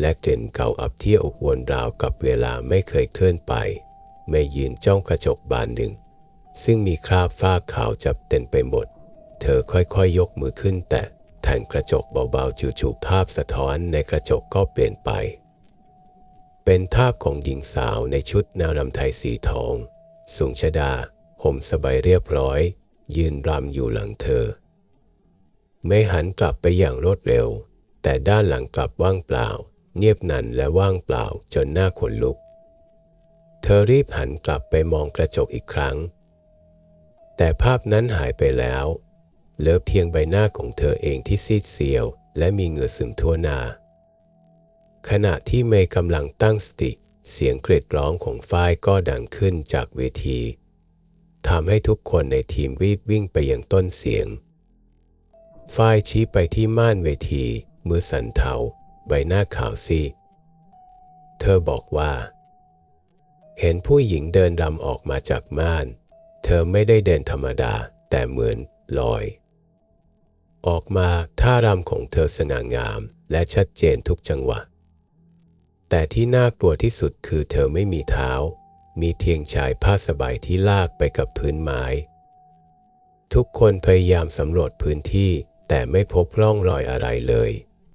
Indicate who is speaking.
Speaker 1: และกลิ่นเก่าอับเที่อบอวนราวกับเวลาไม่เคยเคลื่อนไป ไม่ยืนจ้องกระจกบานหนึ่ง ซึ่งมีคราบฝ้าขาวจับเต็มไปหมด เธอค่อยๆยยกมือขึ้น แตะแทนกระจกเบาๆจู่ๆภาพสะท้อนในกระจกก็เปลี่ยนไป เป็นภาพของหญิงสาวในชุดแนวรำไทยสีทอง สูงชดาห่มสบายเรียบร้อย ยืนรำอยู่หลังเธอ ไม่หันกลับไปอย่างรวดเร็ว แต่ด้านหลังกลับว่างเปล่า เงียบหนันและว่างเปล่าจนหน้าขนลุก เธอรีบหันกลับไปมองกระจกอีกครั้ง แต่ภาพนั้นหายไปแล้วเหลือเพียงใบหน้าของเธอเองที่ซีดเซียว และมีเหงื่อซึมทั่วหน้า ขณะที่เมย์กำลังตั้งสติ เสียงกรีดร้องของฝ้ายก็ดังขึ้นจากเวทีทำให้ทุกคนในทีมรีบวิ่งไปยังต้นเสียง ฝ้ายชี้ไปที่ม่านเวที มือสันเทา ใบหน้าขาวซีดเธอบอกว่า เห็นผู้หญิงเดินรำออกมาจากม่าน เธอไม่ได้เดินธรรมดาแต่เหมือนลอย ออกมาท่ารำของเธอสง่างามและชัดเจนทุกจังหวะ แต่ที่น่ากลัวที่สุดคือเธอไม่มีเท้า มีเทียงชายผ้าสบายที่ลากไปกับพื้นไม้ ทุกคนพยายามสำรวจพื้นที่แต่ไม่พบร่องรอยอะไรเลย